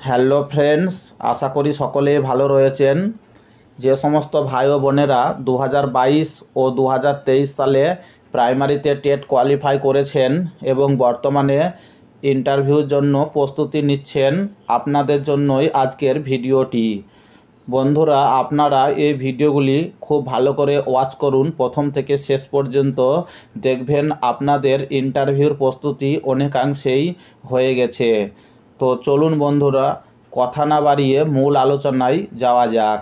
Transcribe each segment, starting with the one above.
Hello friends, আশা করি সকলে ভালো রয়েছেন। যে সমস্ত ভাই ও বোনেরা দু হাজার বাইশ ও দু হাজার তেইশ সালে প্রাইমারিতে টেট কোয়ালিফাই করেছেন এবং বর্তমানে ইন্টারভিউর জন্য প্রস্তুতি নিচ্ছেন, আপনাদের জন্যই আজকের ভিডিওটি। বন্ধুরা, আপনারা এই ভিডিওগুলি খুব ভালো করে ওয়াচ করুন। প্রথম থেকে শেষ পর্যন্ত দেখবেন আপনাদের ইন্টারভিউর প্রস্তুতি অনেকাংশেই হয়ে গেছে। তো চলুন বন্ধুরা, কথা না বাড়িয়ে মূল আলোচনায় যাওয়া যাক।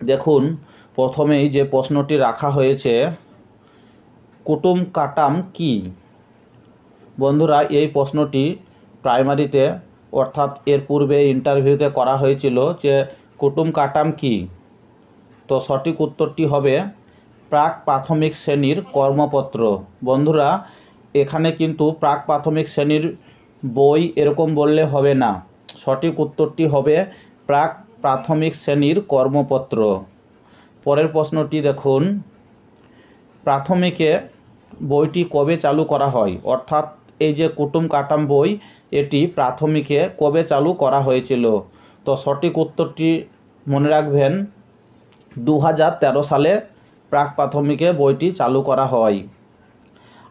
দেখুন, প্রথমেই যে প্রশ্নটি রাখা হয়েছে, কুটুম কাটাম কি? বন্ধুরা, এই প্রশ্নটি প্রাইমারিতে, অর্থাৎ এর পূর্বে ইন্টারভিউতে করা হয়েছিল যে কুটুম কাটাম কি? তো সঠিক উত্তরটি হবে প্রাক প্রাথমিক শ্রেণির কর্মপত্র। বন্ধুরা, এখানে কিন্তু প্রাক প্রাথমিক শ্রেণির বই এরকম বললে হবে না। সঠিক উত্তরটি হবে প্রাক প্রাথমিক শ্রেণির কর্মপত্র। পরের প্রশ্নটি দেখুন। প্রাথমিকে বইটি কবে চালু করা হয়? অর্থাৎ এই যে কুটুম কাটাম বই, এটি প্রাথমিকে কবে চালু করা হয়েছিল? তো সঠিক উত্তরটি মনে রাখবেন দু হাজার তেরো সালে প্রাক প্রাথমিকে বইটি চালু করা হয়।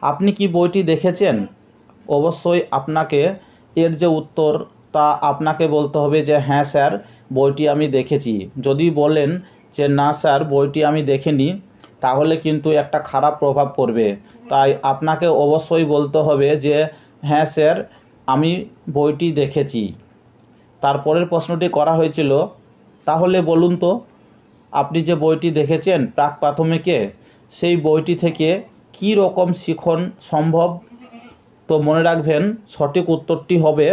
আপনি কি বইটি দেখেছেন? অবশ্যই আপনাকে এর যে উত্তর তা আপনাকে বলতে হবে যে হ্যাঁ স্যার, বইটি আমি দেখেছি। যদি বলেন যে না স্যার, বইটি আমি দেখিনি, তাহলে কিন্তু একটা খারাপ প্রভাব পড়বে। তাই আপনাকে অবশ্যই বলতে হবে যে হ্যাঁ স্যার, আমি বইটি দেখেছি। তারপরের প্রশ্নটি করা হয়েছিল, তাহলে বলুন তো, আপনি যে বইটি দেখেছেন প্রাক প্রাথমিকে, সেই বইটি থেকে কী রকম শিখন সম্ভব? তো মনে রাখবেন, সঠিক উত্তরটি হবে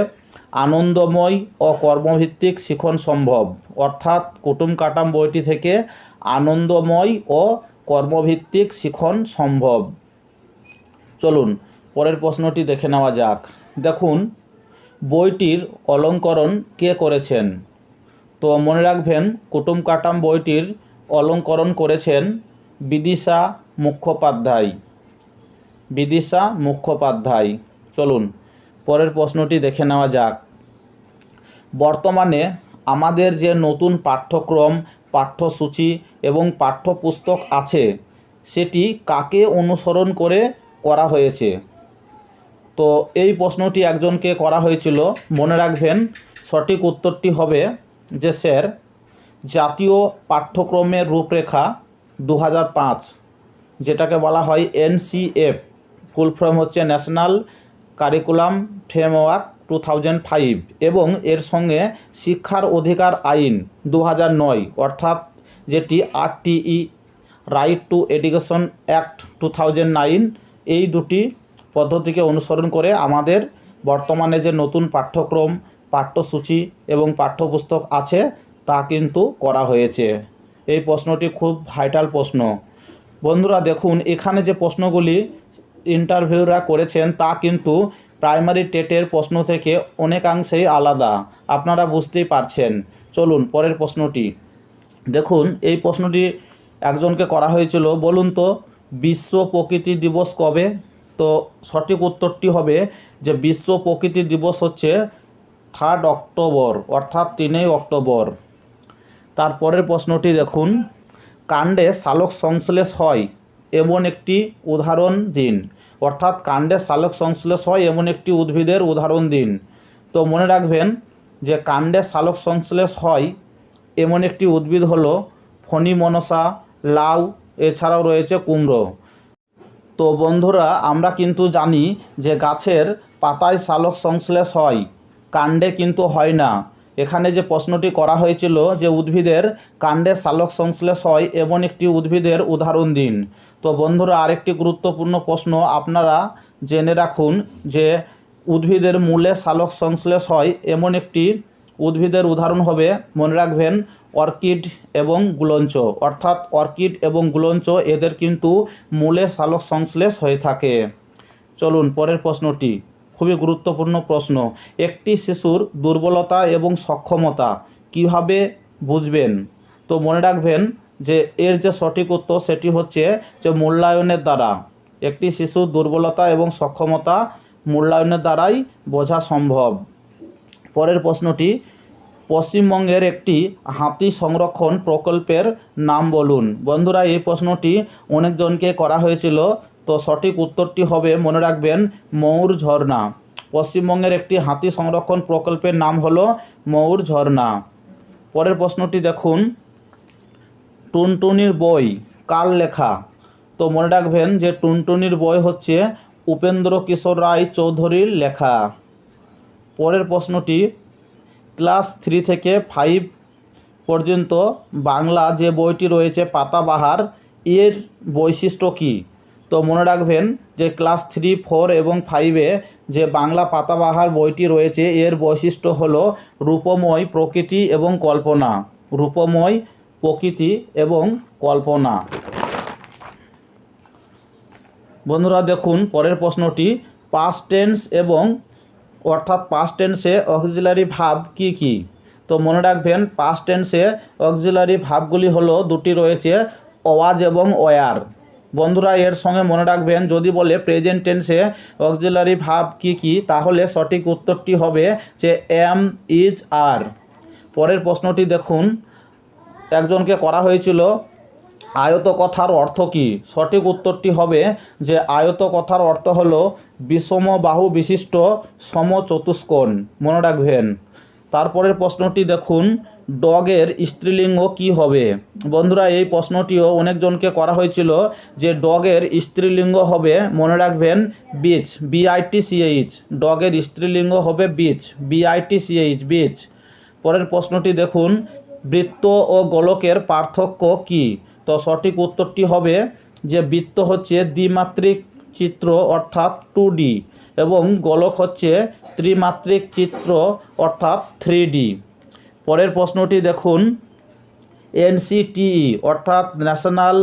আনন্দময় ও কর্মভিত্তিক শিখন সম্ভব। অর্থাৎ কুটুম কাটাম বইটি থেকে আনন্দময় ও কর্মভিত্তিক শিখন সম্ভব। চলুন, পরের প্রশ্নটি দেখে নেওয়া যাক। দেখুন, বইটির অলঙ্করণ কে করেছেন? তো মনে রাখবেন, কুটুম কাটাম বইটির অলঙ্করণ করেছেন বিদিশা মুখোপাধ্যায়। বিদিশা মুখোপাধ্যায়। চলুন, পরের প্রশ্নটি দেখে নেওয়া যাক। বর্তমানে আমাদের যে নতুন পাঠ্যক্রম, পাঠ্যসূচি এবং পাঠ্যপুস্তক আছে, সেটি কাকে অনুসরণ করে করা হয়েছে? তো এই প্রশ্নটি একজনকে করা হয়েছিল, মনে রাখবেন, সঠিক উত্তরটি হবে যে স্যার, জাতীয় পাঠ্যক্রমের রূপরেখা দু যেটাকে বলা হয় এনসিএফ। ফুল ফর্ম হচ্ছে national curriculum framework two thousand five এবং এর সঙ্গে শিক্ষার অধিকার আইন দু নয়, অর্থাৎ যেটি RTE, right to education act two thousand nine, এই দুটি পদ্ধতিকে অনুসরণ করে আমাদের বর্তমানে যে নতুন পাঠ্যক্রম, পাঠ্যসূচি এবং পাঠ্যপুস্তক আছে তা কিন্তু করা হয়েছে। এই প্রশ্নটি খুব ভাইটাল প্রশ্ন। বন্ধুরা, দেখুন, এখানে যে প্রশ্নগুলি ইন্টারভিউরা করেছেন, তা কিন্তু প্রাইমারি টেটের প্রশ্ন থেকে অনেকাংশেই আলাদা। আপনারা বুঝতেই পারছেন। চলুন, পরের প্রশ্নটি। দেখুন, এই প্রশ্নটি একজনকে করা হয়েছিল, বলুন তো, বিশ্ব প্রকৃতি দিবস কবে? তো সঠিক উত্তরটি হবে যে বিশ্ব প্রকৃতি দিবস হচ্ছে থার্ড অক্টোবর, অর্থাৎ তিনই অক্টোবর। তারপরের প্রশ্নটি দেখুন, কাণ্ডে সালোক সংশ্লেষ হয়। এমন একটি উদাহরণ দিন। অর্থাৎ কাণ্ডে সালোক সংশ্লেষ হয় এমন একটি উদ্ভিদের উদাহরণ দিন। তো মনে রাখবেন যে কাণ্ডে সালোক সংশ্লেষ হয় এমন একটি উদ্ভিদ হলো ফণি মনসা লাউ, এছাড়াও রয়েছে কুমড়ো। তো বন্ধুরা, আমরা কিন্তু জানি যে গাছের পাতায় সালোক সংশ্লেষ হয়, কাণ্ডে কিন্তু হয় না। এখানে যে প্রশ্নটি করা হয়েছিল যে উদ্ভিদের কাণ্ডে সালোক সংশ্লেষ হয় এমন একটি উদ্ভিদের উদাহরণ দিন। তো বন্ধুরা, আরেকটি গুরুত্বপূর্ণ প্রশ্ন আপনারা জেনে রাখুন যে উদ্ভিদের মূলে সালোক সংশ্লেষ হয় এমন একটি উদ্ভিদের উদাহরণ হবে, মনে রাখবেন, অর্কিড এবং গুলঞ্চ। অর্থাৎ অর্কিড এবং গুলঞ্চ এদের কিন্তু মূলে সালোক সংশ্লেষ হয়ে থাকে। চলুন পরের প্রশ্নটি, খুবই গুরুত্বপূর্ণ প্রশ্ন। একটি শিশুর দুর্বলতা এবং সক্ষমতা কীভাবে বুঝবেন? তো মনে রাখবেন যে এর যে সঠিক উত্তর সেটি হচ্ছে যে মূল্যায়নের দ্বারা। একটি শিশুর দুর্বলতা এবং সক্ষমতা মূল্যায়নের দ্বারাই বোঝা সম্ভব। পরের প্রশ্নটি, পশ্চিমবঙ্গের একটি হাতি সংরক্ষণ প্রকল্পের নাম বলুন। বন্ধুরা, এই প্রশ্নটি অনেকজনকে করা হয়েছিল, তো সঠিক উত্তরটি হবে, মনে রাখবেন, ময়ূর ঝর্ণা। পশ্চিমবঙ্গের একটি হাতি সংরক্ষণ প্রকল্পের নাম হলো ময়ূর ঝর্ণা। পরের প্রশ্নটি দেখুন টুনটুনির বই, কার লেখা? তো মনে রাখবেন যে টুনটুনির বই হচ্ছে উপেন্দ্র কিশোর রায় চৌধুরীর লেখা। পরের প্রশ্নটি, ক্লাস থ্রি থেকে ফাইভ পর্যন্ত বাংলা যে বইটি রয়েছে পাতাবাহার, এর বৈশিষ্ট্য কী? তো মনে রাখবেন যে ক্লাস থ্রি, ফোর এবং ফাইভে যে বাংলা পাতাবাহার বইটি রয়েছে, এর বৈশিষ্ট্য হলো রূপময় প্রকৃতি এবং কল্পনা। রূপময় প্রকৃতি এবং কল্পনা। বন্ধুরা দেখুন, পরের প্রশ্নটি পাস্ট টেন্স এবং, অর্থাৎ পাস্ট টেন্সে অক্সিলারি ভাব কি কি? তো মনে রাখবেন পাস্ট টেন্সে অক্সিলারি ভাবগুলি হলো দুটি রয়েছে, অওয়াজ এবং ওয়ার বন্ধুরা, এর সঙ্গে মনে রাখবেন, যদি বলে প্রেজেন্ট টেন্সে অক্সিলারি ভাব কি কি, তাহলে সঠিক উত্তরটি হবে যে এম ইজ আর পরের প্রশ্নটি দেখুন একজনকে করা হয়েছিল আয়ত কথার অর্থ কী? সঠিক উত্তরটি হবে যে আয়ত কথার অর্থ হলো বিষম বাহু বিশিষ্ট সমচতুষ্কোণ। মনে রাখবেন। তারপরের প্রশ্নটি দেখুন, ডগের স্ত্রীলিঙ্গ কি হবে? বন্ধুরা, এই প্রশ্নটিও অনেকজনকে করা হয়েছিল যে ডগের স্ত্রীলিঙ্গ হবে, মনে রাখবেন বিচ বিআইটি সিএইচ ডগের স্ত্রীলিঙ্গ হবে বিচ বিআইটি সিএইচ বিচ পরের প্রশ্নটি দেখুন বৃত্ত ও গোলকের পার্থক্য কি? তো সঠিক উত্তরটি হবে যে বৃত্ত হচ্ছে দ্বিমাত্রিক চিত্র অর্থাৎ টু এবং গোলক হচ্ছে ত্রিমাত্রিক চিত্র অর্থাৎ থ্রি পরের প্রশ্নটি দেখুন। এনসিটিই অর্থাৎ national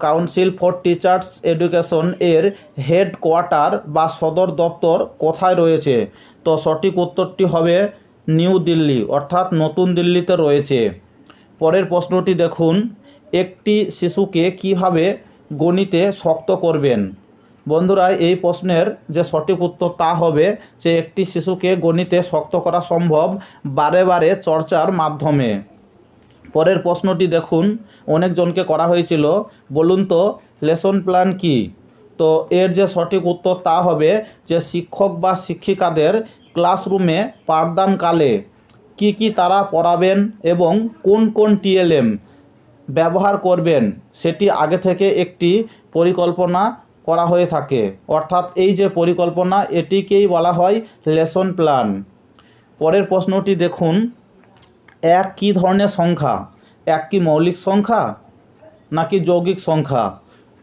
council for teachers education এর হেড কোয়ার্টার বা সদর দপ্তর কোথায় রয়েছে? তো সঠিক উত্তরটি হবে নিউ দিল্লি, অর্থাৎ নতুন দিল্লিতে রয়েছে। পরের প্রশ্নটি দেখুন, একটি শিশুকে কীভাবে গণিতে শক্ত করবেন? বন্ধুরা, এই প্রশ্নের যে সঠিক উত্তর তা হবে যে একটি শিশুকে গণিতে শক্ত করা সম্ভব বারে বারে চর্চার মাধ্যমে। পরের প্রশ্নটি দেখুন, অনেকজনকে করা হয়েছিল, বলুন তো, লেসন প্ল্যান কি? তো এর যে সঠিক উত্তর তা হবে যে শিক্ষক বা শিক্ষিকাদের ক্লাসরুমে পাঠদানকালে কি কি তারা পড়াবেন এবং কোন কোন টিএলএম ব্যবহার করবেন সেটি আগে থেকে একটি পরিকল্পনা করা হয়ে থাকে। অর্থাৎ এই যে পরিকল্পনা, এটিকেই বলা হয় লেসন প্ল্যান। পরের প্রশ্নটি দেখুন। এক, কী ধরনের সংখ্যা? এক, কি মৌলিক সংখ্যা? নাকি যৌগিক সংখ্যা?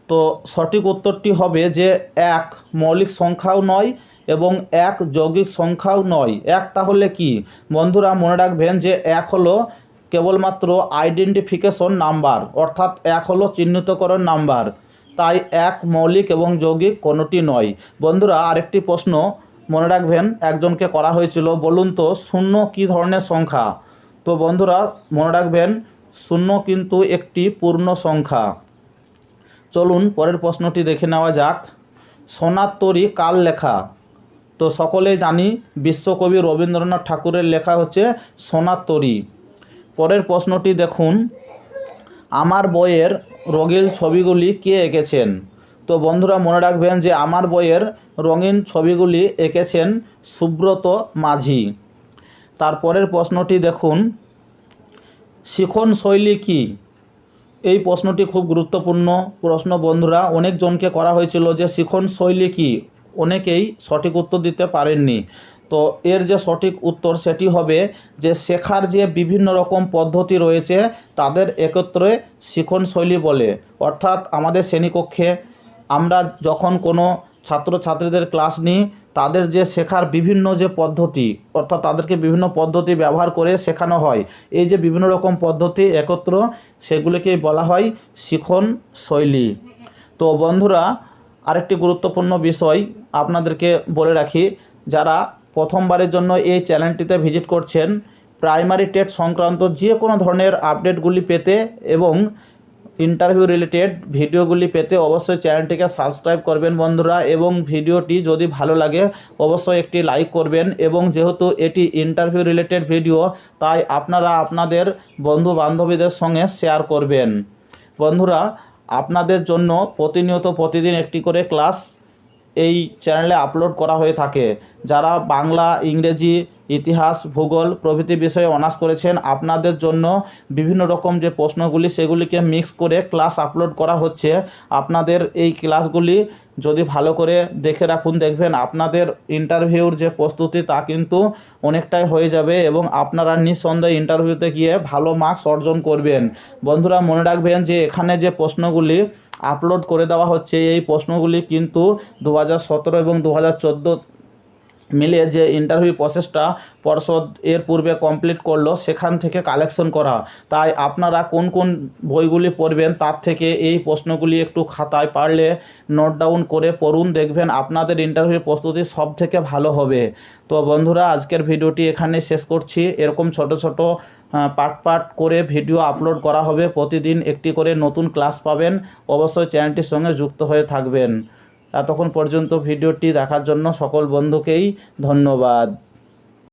তো সঠিক উত্তরটি হবে যে এক, মৌলিক সংখ্যাও নয় এবং এক যৌগিক সংখ্যাও নয়। এক তাহলে কি? বন্ধুরা, মনে রাখবেন যে এক হলো কেবলমাত্র আইডেন্টিফিকেশন নাম্বার অর্থাৎ এক হলো চিহ্নিতকরণ নাম্বার তাই এক মৌলিক এবং যৌগিক কোনোটি নয়। বন্ধুরা, আরেকটি প্রশ্ন, মনে রাখবেন একজনকে করা হয়েছিল। বলুন তো, শূন্য কী ধরনের সংখ্যা? তো বন্ধুরা, মনে রাখবেন শূন্য কিন্তু একটি পূর্ণ সংখ্যা। চলুন পরের প্রশ্নটি দেখে নেওয়া যাক। সোনার তরী কার লেখা তো সকলেই জানি বিশ্বকবি রবীন্দ্রনাথ ঠাকুরের লেখা হচ্ছে সোনার তরী পরের প্রশ্নটি দেখুন, আমার বইয়ের রঙিন ছবিগুলি কে এঁকেছেন? তো বন্ধুরা মনে রাখবেন যে আমার বইয়ের রঙিন ছবিগুলি এঁকেছেন সুব্রত মাঝি। তারপরের প্রশ্নটি দেখুন, শিখন শৈলী কী? এই প্রশ্নটি খুব গুরুত্বপূর্ণ প্রশ্ন বন্ধুরা, অনেকজনকে করা হয়েছিল যে শিখন শৈলী কী? অনেকেই সঠিক উত্তর দিতে পারেননি। তো এর যে সঠিক উত্তর সেটি হবে যে শেখার যে বিভিন্ন রকম পদ্ধতি রয়েছে, তাদের একত্রে শিখন শৈলী বলে। অর্থাৎ আমাদের শ্রেণীকক্ষে আমরা যখন কোনো ছাত্রছাত্রীদের ক্লাস নিই, তাদের যে শেখার বিভিন্ন যে পদ্ধতি, অর্থাৎ তাদেরকে বিভিন্ন পদ্ধতি ব্যবহার করে শেখানো হয়, এই যে বিভিন্ন রকম পদ্ধতি একত্র, সেগুলিকেই বলা হয় শিখন শৈলী। তো বন্ধুরা, আরেকটি গুরুত্বপূর্ণ বিষয় আপনাদেরকে বলে রাখি, যারা প্রথমবারের জন্য এই চ্যানেলটিতে ভিজিট করছেন, প্রাইমারি টেট সংক্রান্ত যে কোনো ধরনের আপডেটগুলি পেতে এবং ইন্টারভিউ রিলেটেড ভিডিওগুলি পেতে অবশ্যই চ্যানেলটিকে সাবস্ক্রাইব করবেন বন্ধুরা এবং ভিডিওটি যদি ভালো লাগে অবশ্যই একটি লাইক করবেন এবং যেহেতু এটি ইন্টারভিউ রিলেটেড ভিডিও, তাই আপনারা আপনাদের বন্ধু বান্ধবীদের সঙ্গে শেয়ার করবেন। বন্ধুরা, আপনাদের জন্য প্রতিনিয়ত প্রতিদিন একটি করে ক্লাস এই চ্যানেলে আপলোড করা হয়ে থাকে। যারা বাংলা, ইংরেজি, ইতিহাস, ভূগোল প্রভৃতি বিষয়ে অনার্স করেছেন, আপনাদের জন্য বিভিন্ন রকম যে প্রশ্নগুলি, সেগুলিকে মিক্স করে ক্লাস আপলোড করা হচ্ছে। আপনাদের এই ক্লাসগুলি যদি ভালো করে দেখে রাখুন, দেখবেন আপনাদের ইন্টারভিউর যে প্রস্তুতি তা কিন্তু অনেকটাই হয়ে যাবে এবং আপনারা নিঃসন্দেহে ইন্টারভিউতে গিয়ে ভালো মার্কস অর্জন করবেন। বন্ধুরা, মনে রাখবেন যে এখানে যে প্রশ্নগুলি আপলোড করে দেওয়া হচ্ছে, এই প্রশ্নগুলি কিন্তু দু হাজার সতেরো এবং দু হাজার চোদ্দ মিলিয়ে যে ইন্টারভিউ প্রসেসটা পর্ষদ এর পূর্বে কমপ্লিট করল, সেখান থেকে কালেকশন করা। তাই আপনারা কোন কোন বইগুলি পড়বেন, তার থেকে এই প্রশ্নগুলি একটু খাতায় পারলে নোট ডাউন করে পড়ুন, দেখবেন আপনাদের ইন্টারভিউ প্রস্তুতি সব থেকে ভালো হবে। তো বন্ধুরা, আজকের ভিডিওটি এখানে শেষ করছি। এরকম ছোট ছোট পার্ট পার্ট করে ভিডিও আপলোড করা হবে। প্রতিদিন একটি করে নতুন ক্লাস পাবেন। অবশ্যই চ্যানেলটির সঙ্গে যুক্ত হয়ে থাকবেন। এতক্ষণ পর্যন্ত ভিডিওটি দেখার জন্য সকল বন্ধুকেই ধন্যবাদ।